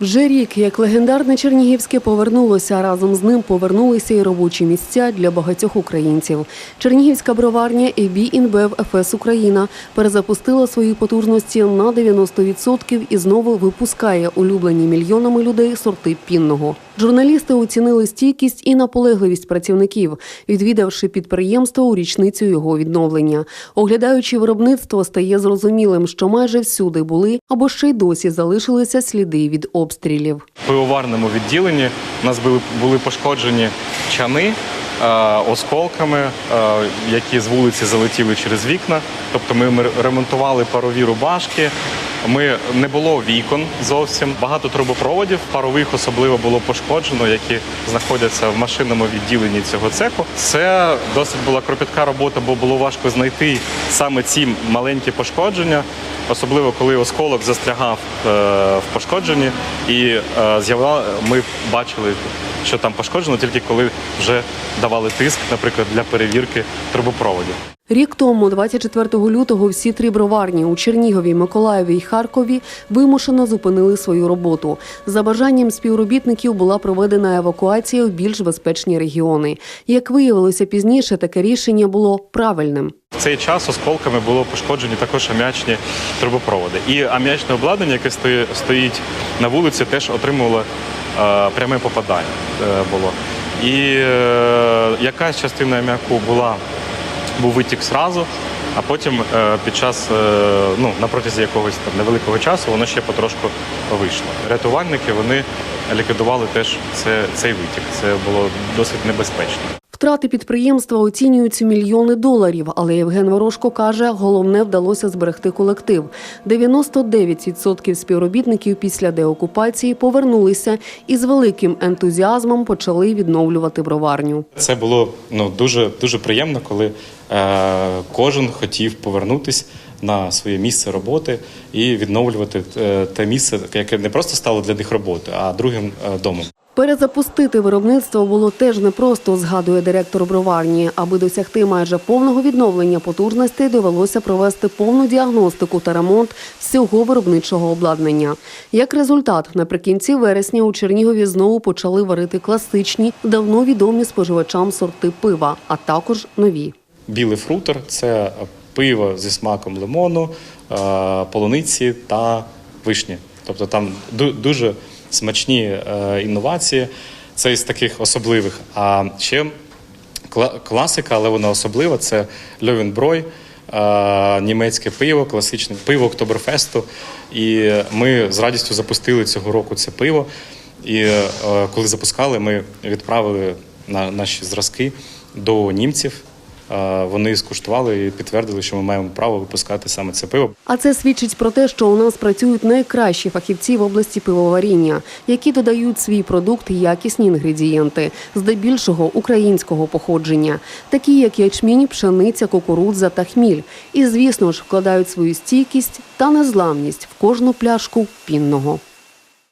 Вже рік, як легендарне Чернігівське повернулося, разом з ним повернулися і робочі місця для багатьох українців. Чернігівська броварня «ЕБІ Інбев Україна перезапустила свої потужності на 90% і знову випускає улюблені мільйонами людей сорти пінного. Журналісти оцінили стійкість і наполегливість працівників, відвідавши підприємство у річницю його відновлення. Оглядаючи виробництво, стає зрозумілим, що майже всюди були або ще й досі залишилися сліди від обстрілів. В пивоварному відділенні у нас були, були пошкоджені чани е, осколками, е, які з вулиці залетіли через вікна. Тобто ми ремонтували парові рубашки. Ми не було вікон зовсім. Багато трубопроводів парових особливо було пошкоджено, які знаходяться в машинному відділенні цього цеху. Це досить була кропітка робота, бо було важко знайти саме ці маленькі пошкодження, особливо коли осколок застрягав е, в пошкодженні, і е, з'явила, ми бачили, що там пошкоджено, тільки коли вже давали тиск, наприклад, для перевірки трубопроводів. Рік тому, 24 лютого, всі три броварні у Чернігові, Миколаєві і Харкові вимушено зупинили свою роботу. За бажанням співробітників була проведена евакуація в більш безпечні регіони. Як виявилося пізніше, таке рішення було правильним. В цей час осколками було пошкоджені також аміачні трубопроводи. І аміачне обладнання, яке стої- стоїть на вулиці, теж отримувало е, пряме попадання. е, було. І е, якась частина аміаку була, був витік зразу, а потім е, під час, е, ну, на протязі якогось там невеликого часу воно ще потрошку вийшло. Рятувальники вони ліквідували теж це, цей витік. Це було досить небезпечно. Втрати підприємства оцінюються мільйони доларів, але Євген Ворожко каже, головне вдалося зберегти колектив. 99% співробітників після деокупації повернулися і з великим ентузіазмом почали відновлювати броварню. Це було ну дуже дуже приємно, коли е, кожен хотів повернутись на своє місце роботи і відновлювати е, те місце, яке не просто стало для них роботою, а другим е, домом. Перезапустити виробництво було теж непросто, згадує директор броварні. Аби досягти майже повного відновлення потужностей, довелося провести повну діагностику та ремонт всього виробничого обладнання. Як результат, наприкінці вересня у Чернігові знову почали варити класичні, давно відомі споживачам сорти пива, а також нові. Білий фрутер це пиво зі смаком лимону, е, полуниці та вишні. Тобто там дуже смачні е, інновації. Це із таких особливих. А ще класика, але вона особлива. Це Льовенброй, е, німецьке пиво, класичне пиво Октоберфесту. І ми з радістю запустили цього року це пиво. І коли запускали, ми відправили наші зразки до німців. Вони скуштували і підтвердили, що ми маємо право випускати саме це пиво. А це свідчить про те, що у нас працюють найкращі фахівці в області пивоваріння, які додають свій продукт якісні інгредієнти, здебільшого українського походження, такі як ячмінь, пшениця, кукурудза та хміль. І, звісно ж, вкладають свою стійкість та незламність в кожну пляшку пінного.